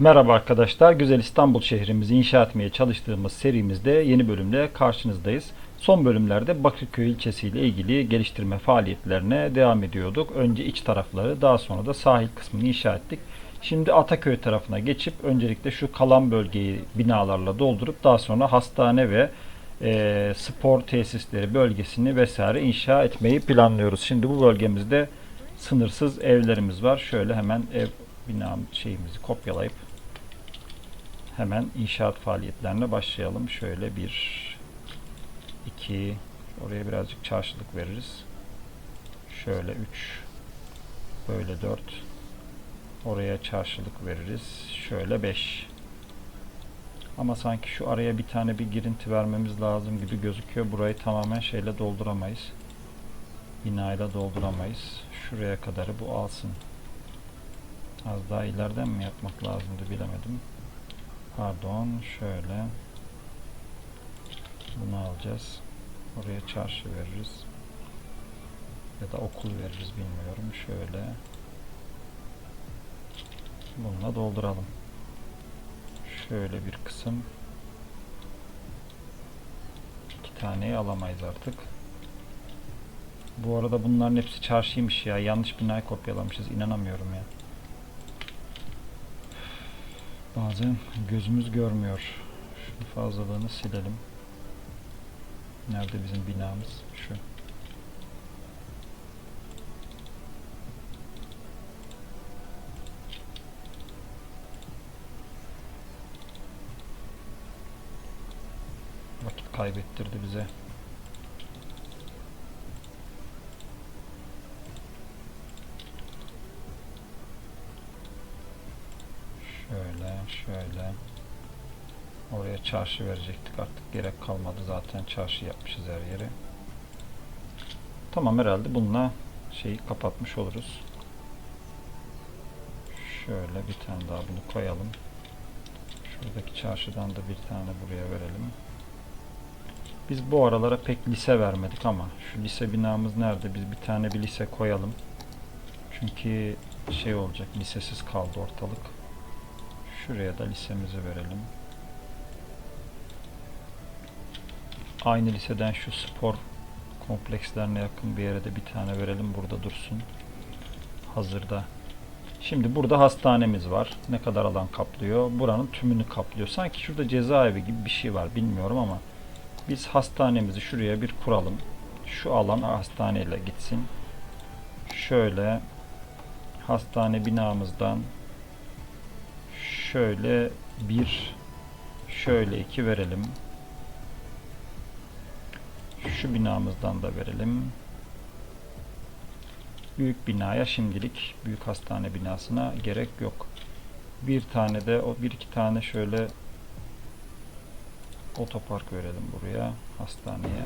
Merhaba arkadaşlar. Güzel İstanbul şehrimizi inşa etmeye çalıştığımız serimizde yeni bölümle karşınızdayız. Son bölümlerde Bakırköy ilçesiyle ilgili geliştirme faaliyetlerine devam ediyorduk. Önce iç tarafları, daha sonra da sahil kısmını inşa ettik. Şimdi Ataköy tarafına geçip öncelikle şu kalan bölgeyi binalarla doldurup daha sonra hastane ve e, spor tesisleri bölgesini vesaire inşa etmeyi planlıyoruz. Şimdi bu bölgemizde sınırsız evlerimiz var. Şöyle hemen ev bina şeyimizi kopyalayıp hemen inşaat faaliyetlerine başlayalım. Şöyle bir, iki, oraya birazcık çarşılık veririz. Şöyle üç, böyle dört, oraya çarşılık veririz. Şöyle beş. Ama sanki şu araya bir tane bir girinti vermemiz lazım gibi gözüküyor. Burayı tamamen şeyle dolduramayız. Binayla dolduramayız. Şuraya kadarı bu alsın. Az daha ileriden mi yapmak lazımdı bilemedim. Pardon şöyle. Bunu alacağız. Oraya çarşı veririz. Ya da okul veririz bilmiyorum. Şöyle. Bununla dolduralım. Şöyle bir kısım. İki taneyi alamayız artık. Bu arada bunların hepsi çarşıymış ya. Yanlış binayı kopyalamışız. İnanamıyorum ya. Bazen gözümüz görmüyor. Şunun fazlalığını silelim. Nerede bizim binamız? Şu. Vakit kaybettirdi bize. Şöyle. Oraya çarşı verecektik. Artık gerek kalmadı. Zaten çarşı yapmışız her yeri. Tamam herhalde bununla şeyi kapatmış oluruz. Şöyle bir tane daha bunu koyalım. Şuradaki çarşıdan da bir tane buraya verelim. Biz bu aralara pek lise vermedik ama şu lise binamız nerede? Biz bir tane bir lise koyalım. Çünkü şey olacak lisesiz kaldı ortalık. Şuraya da lisemizi verelim. Aynı liseden şu spor komplekslerine yakın bir yere de bir tane verelim. Burada dursun. Hazırda. Şimdi burada hastanemiz var. Ne kadar alan kaplıyor? Buranın tümünü kaplıyor. Sanki şurada cezaevi gibi bir şey var. Bilmiyorum ama biz hastanemizi şuraya bir kuralım. Şu alan hastaneyle gitsin. Şöyle hastane binamızdan şöyle bir şöyle iki verelim. Şu binamızdan da verelim. Büyük binaya şimdilik büyük hastane binasına gerek yok. Bir tane de o bir iki tane şöyle otopark verelim buraya hastaneye.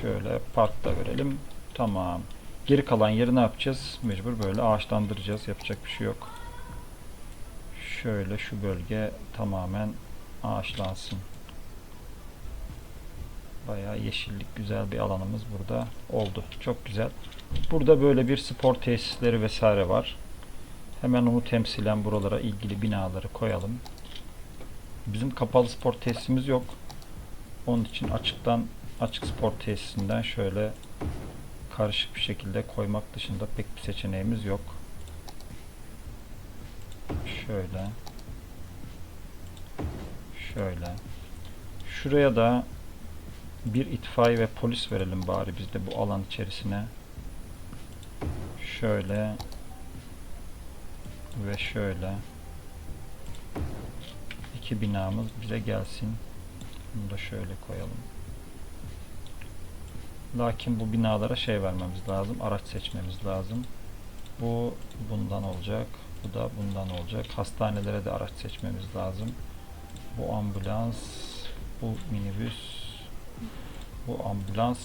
Şöyle park da verelim. Tamam. Geri kalan yeri ne yapacağız? Mecbur böyle ağaçlandıracağız. Yapacak bir şey yok. Şöyle şu bölge tamamen ağaçlansın. Bayağı yeşillik güzel bir alanımız burada oldu. Çok güzel. Burada böyle bir spor tesisleri vesaire var. Hemen onu temsilen buralara ilgili binaları koyalım. Bizim kapalı spor tesisimiz yok. Onun için açıktan açık spor tesisinden şöyle karışık bir şekilde koymak dışında pek bir seçeneğimiz yok. Şöyle. Şöyle. Şuraya da bir itfaiye ve polis verelim bari biz de bu alan içerisine. Şöyle ve şöyle iki binamız bize gelsin. Bunu da şöyle koyalım. Lakin bu binalara şey vermemiz lazım. Araç seçmemiz lazım. Bu bundan olacak. Bu da bundan olacak. Hastanelere de araç seçmemiz lazım. Bu ambulans, bu minibüs, bu ambulans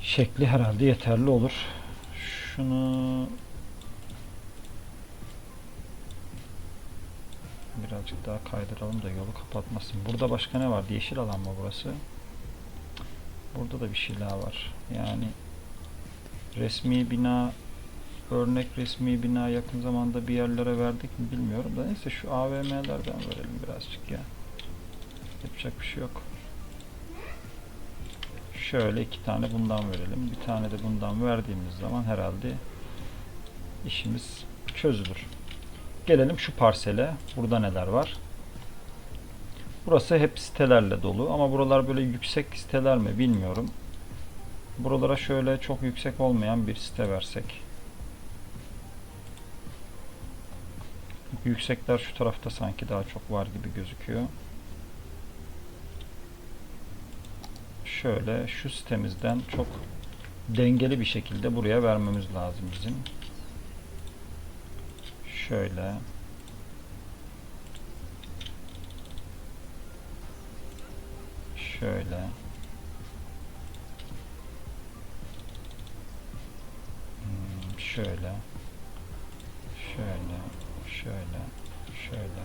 şekli herhalde yeterli olur. Şunu birazcık daha kaydıralım da yolu kapatmasın. Burada başka ne vardı? Yeşil alan mı burası? Burada da bir şeyler var. Yani resmi bina örnek resmi bina yakın zamanda bir yerlere verdik mi bilmiyorum da neyse şu AVM'lerden verelim birazcık ya. Yapacak bir şey yok. Şöyle iki tane bundan verelim. Bir tane de bundan verdiğimiz zaman herhalde işimiz çözülür. Gelelim şu parsele. Burada neler var? Burası hep sitelerle dolu ama buralar böyle yüksek siteler mi bilmiyorum. Buralara şöyle çok yüksek olmayan bir site versek. Yüksekler şu tarafta sanki daha çok var gibi gözüküyor. Şöyle şu sitemizden çok dengeli bir şekilde buraya vermemiz lazım bizim. Şöyle. Şöyle. Hmm, Şöyle. Şöyle. Şöyle. Şöyle.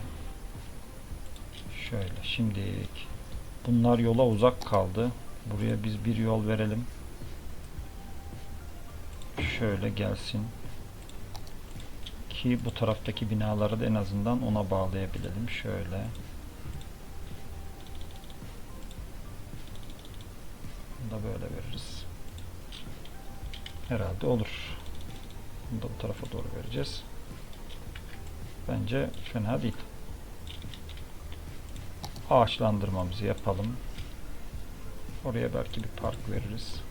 Şöyle. Şimdilik bunlar yola uzak kaldı. Buraya biz bir yol verelim. Şöyle gelsin. Ki bu taraftaki binaları da en azından ona bağlayabilelim. Şöyle. Bunu da böyle veririz. Herhalde olur. Bunu da bu tarafa doğru vereceğiz. Bence fena değil. Ağaçlandırmamızı yapalım. Oraya belki bir park veririz.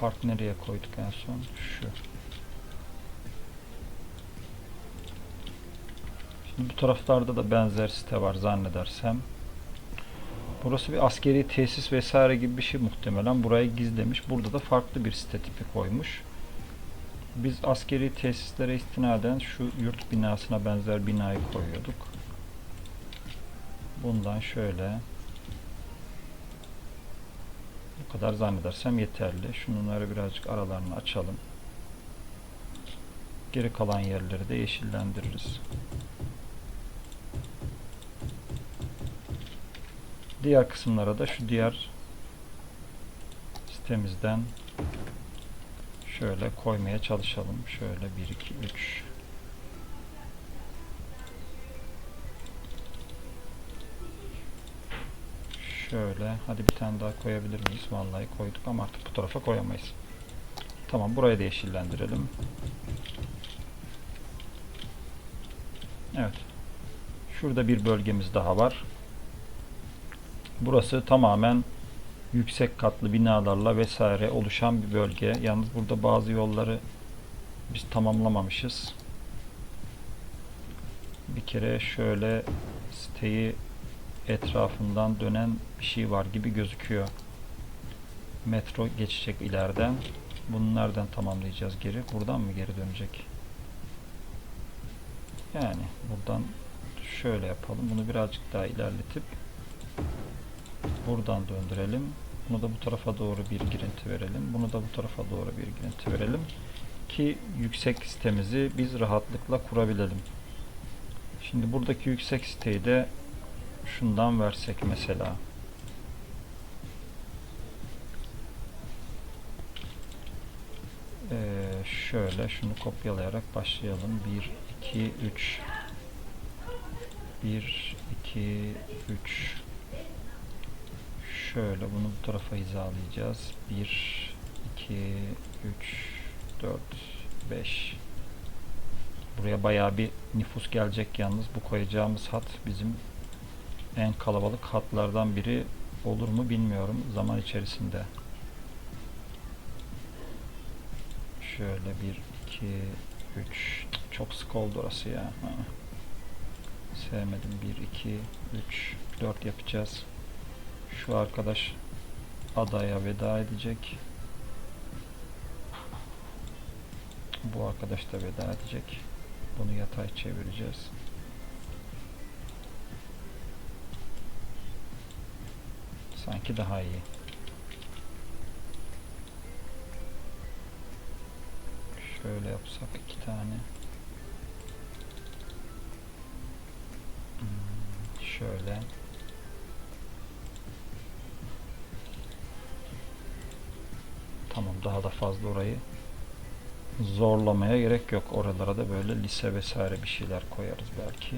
Park nereye koyduk en son? Şu. Şimdi bu taraflarda da benzer site var zannedersem. Burası bir askeri tesis vesaire gibi bir şey muhtemelen. Burayı gizlemiş. Burada da farklı bir site tipi koymuş. Biz askeri tesislere istinaden şu yurt binasına benzer binayı koyuyorduk. Bundan şöyle bu kadar zannedersem yeterli. Şunları birazcık aralarını açalım. Geri kalan yerleri de yeşillendiririz. Diğer kısımlara da şu diğer sitemizden şöyle koymaya çalışalım. Şöyle 1 2 3 Şöyle hadi bir tane daha koyabilir miyiz? Vallahi koyduk ama artık bu tarafa koyamayız. Tamam burayı da yeşillendirelim. Evet. Şurada bir bölgemiz daha var. Burası tamamen yüksek katlı binalarla vesaire oluşan bir bölge. Yalnız burada bazı yolları biz tamamlamamışız. Bir kere şöyle siteyi etrafından dönen bir şey var gibi gözüküyor. Metro geçecek ileriden. Bunu nereden tamamlayacağız geri? Buradan mı geri dönecek? Yani buradan şöyle yapalım. Bunu birazcık daha ilerletip buradan döndürelim. Bunu da bu tarafa doğru bir girinti verelim. Bunu da bu tarafa doğru bir girinti verelim. Ki yüksek sitemizi biz rahatlıkla kurabilelim. Şimdi buradaki yüksek siteyi de şundan versek mesela. Ee, şöyle şunu kopyalayarak başlayalım. 1, 2, 3 1, 2, 3 Şöyle bunu bu tarafa hizalayacağız. 1, 2, 3, 4, 5 Buraya bayağı bir nüfus gelecek yalnız. Bu koyacağımız hat bizim en kalabalık hatlardan biri olur mu bilmiyorum zaman içerisinde. Şöyle 1, 2, 3 çok sık oldu orası ya. Ha. Sevmedim. 1, 2, 3, 4 yapacağız. Şu arkadaş adaya veda edecek. Bu arkadaş da veda edecek. Bunu yatay çevireceğiz. Sanki daha iyi. Şöyle yapsak iki tane. Hmm, Şöyle. Daha da fazla orayı. Zorlamaya gerek yok. Oralara da böyle lise vesaire bir şeyler koyarız belki.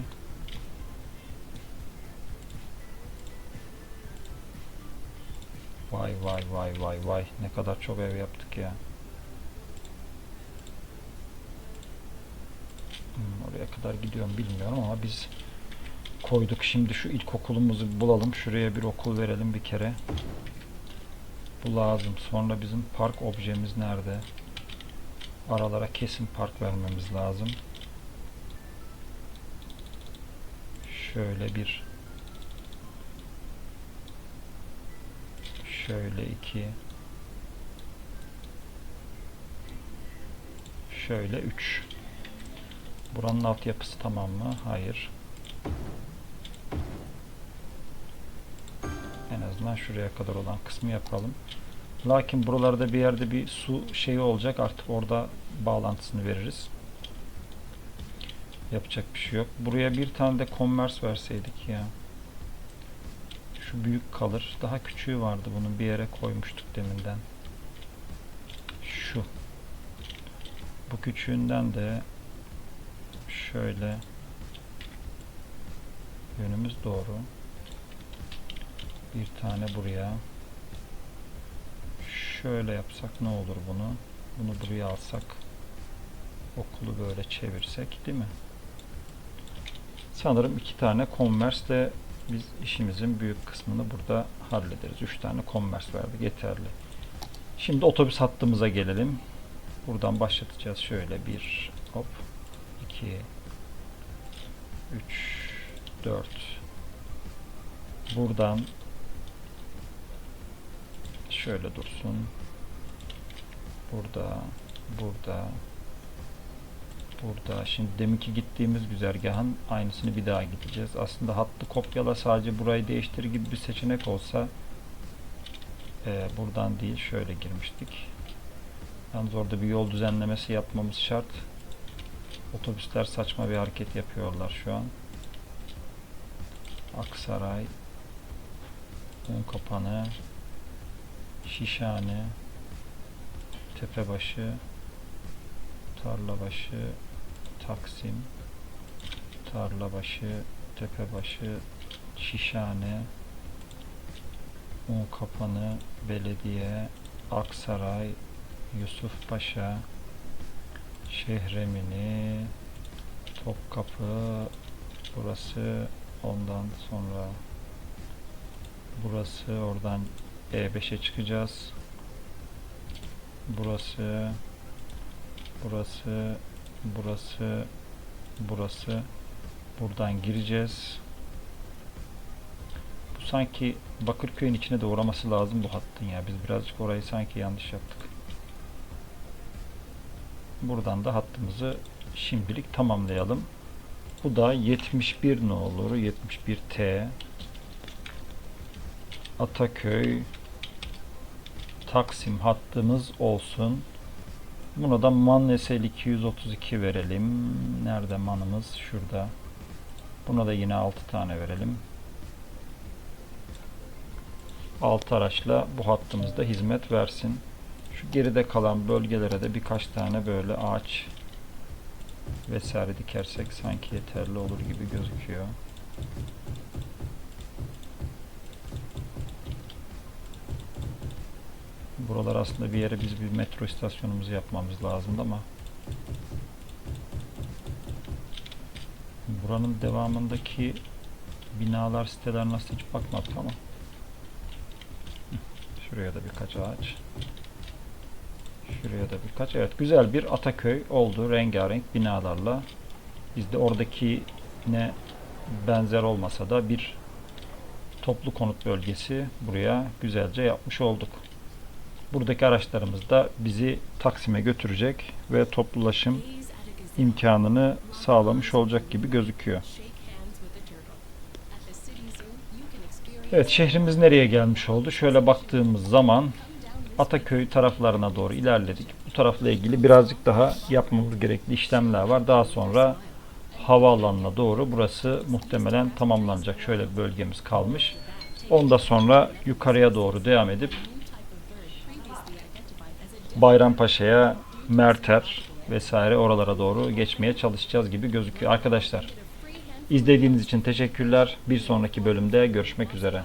Vay vay vay vay vay. Ne kadar çok ev yaptık ya. Hmm, oraya kadar gidiyorum bilmiyorum ama biz koyduk. Şimdi şu ilkokulumuzu bulalım. Şuraya bir okul verelim bir kere. Bu lazım. Sonra bizim park objemiz nerede? Aralara kesin park vermemiz lazım. Şöyle bir şöyle iki şöyle üç Buranın altyapısı tamam mı? Hayır. Azından şuraya kadar olan kısmı yapalım. Lakin buralarda bir yerde bir su şeyi olacak. Artık orada bağlantısını veririz. Yapacak bir şey yok. Buraya bir tane de Converse verseydik ya. Şu büyük kalır. Daha küçüğü vardı bunun. Bir yere koymuştuk deminden. Şu. Bu küçüğünden de şöyle yönümüz doğru. Bir tane buraya. Şöyle yapsak ne olur bunu? Bunu buraya alsak. Okulu böyle çevirsek değil mi? Sanırım iki tane Converse de biz işimizin büyük kısmını burada hallederiz. Üç tane Converse verdik yeterli. Şimdi otobüs hattımıza gelelim. Buradan başlatacağız. Şöyle bir hop 2 3 4 Buradan şöyle dursun. Burada, burada, burada. Şimdi deminki gittiğimiz güzergahın aynısını bir daha gideceğiz. Aslında hattı kopyala sadece burayı değiştir gibi bir seçenek olsa e, buradan değil şöyle girmiştik. Yalnız orada bir yol düzenlemesi yapmamız şart. Otobüsler saçma bir hareket yapıyorlar şu an. Aksaray, Unkapanı, Şişhane, Tepebaşı, Tarlabaşı, Taksim, Tarlabaşı, Tepebaşı, Şişhane, Unkapanı, Belediye, Aksaray, Yusufpaşa, Şehremini, Topkapı, burası ondan sonra burası oradan E5'e çıkacağız. Burası burası burası burası buradan gireceğiz. Bu sanki Bakırköy'ün içine de uğraması lazım bu hattın ya. Biz birazcık orayı sanki yanlış yaptık. Buradan da hattımızı şimdilik tamamlayalım. Bu da 71 ne olur? 71 T Ataköy Taksim hattımız olsun. Buna da MAN SL 232 verelim. Nerede manımız? Şurada. Buna da yine 6 tane verelim. 6 araçla bu hattımızda hizmet versin. Şu geride kalan bölgelere de birkaç tane böyle ağaç vesaire dikersek sanki yeterli olur gibi gözüküyor. Buralar aslında bir yere biz bir metro istasyonumuzu yapmamız lazımdı ama buranın devamındaki binalar, siteler nasıl hiç bakmadık ama. Şuraya da birkaç ağaç. Şuraya da birkaç evet güzel bir Ataköy oldu rengarenk binalarla. Biz de oradaki ne benzer olmasa da bir toplu konut bölgesi buraya güzelce yapmış olduk. Buradaki araçlarımız da bizi Taksim'e götürecek ve toplulaşım imkanını sağlamış olacak gibi gözüküyor. Evet şehrimiz nereye gelmiş oldu? Şöyle baktığımız zaman Ataköy taraflarına doğru ilerledik. Bu tarafla ilgili birazcık daha yapmamız gerekli işlemler var. Daha sonra havaalanına doğru burası muhtemelen tamamlanacak. Şöyle bir bölgemiz kalmış. Onda sonra yukarıya doğru devam edip Bayrampaşa'ya, Merter vesaire oralara doğru geçmeye çalışacağız gibi gözüküyor. Arkadaşlar izlediğiniz için teşekkürler. Bir sonraki bölümde görüşmek üzere.